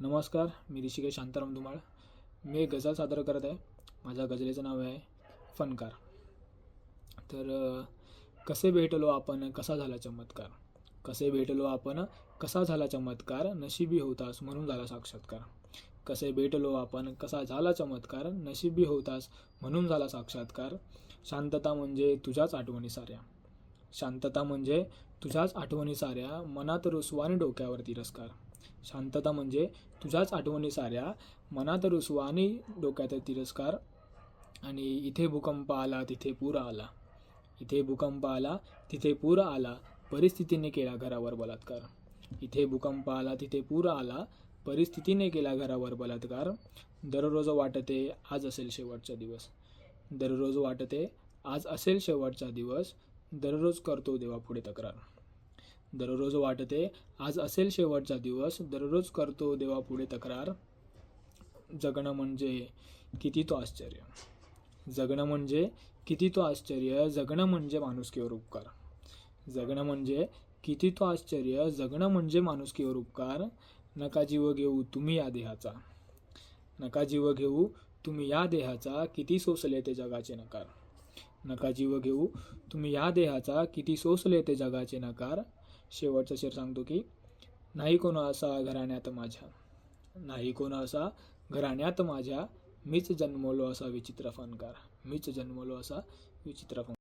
नमस्कार मी ऋषिकेश शांताराम धुमाळ. मी एक गझल सादर करत आहे. माझ्या गझलेचं नाव आहे फनकार. तर कसे भेटलो आपण कसा झाला चमत्कार? कसे भेटलो आपण कसा झाला चमत्कार? नशिबी होतास म्हणून झाला साक्षात्कार. कसे भेटलो आपण कसा झाला चमत्कार? नशिबी होतास म्हणून झाला साक्षात्कार. शांतता म्हणजे तुझ्याच आठवणी साऱ्या. शांतता म्हणजे तुझ्याच आठवणी साऱ्या मनात रुसवा आणि डोक्यावर तिरस्कार. शांतता म्हणजे तुझ्याच आठवणी साऱ्या मनात रुसवा आणि डोक्यात तिरस्कार. आणि इथे भूकंप आला तिथे पूर आला. इथे भूकंप आला तिथे पूर आला परिस्थितीने केला घरावर बलात्कार. इथे भूकंप आला तिथे पूर आला परिस्थितीने केला घरावर बलात्कार. दररोज वाटते आज असेल शेवटचा दिवस. दररोज वाटते आज असेल शेवटचा दिवस. दररोज करतो देवापुढे तक्रार. दररोज वाटते आज असेल शेवटचा दिवस दररोज करतो देवापुढे तक्रार. जगणं म्हणजे किती तो आश्चर्य. जगणं म्हणजे किती तो आश्चर्य जगणं म्हणजे माणुसकीवर उपकार. जगणं म्हणजे किती तो आश्चर्य जगणं म्हणजे माणुसकीवर उपकार. नका जीव घेऊ तुम्ही या देहाचा. नका जीव घेऊ तुम्ही या देहाचा. किती सोसले ते जगाचे नकार. नका जीव घेऊ. तुम्ही या देहाचा किती सोसले ते जगाचे नकार. शेवटचा शेर सांगतो की नाही कोण असा घराण्यात माझ्या. नाही कोण असा घराण्यात माझ्या. मीच जन्मलो असा विचित्र फनकार मीच जन्मलो असा विचित्र फन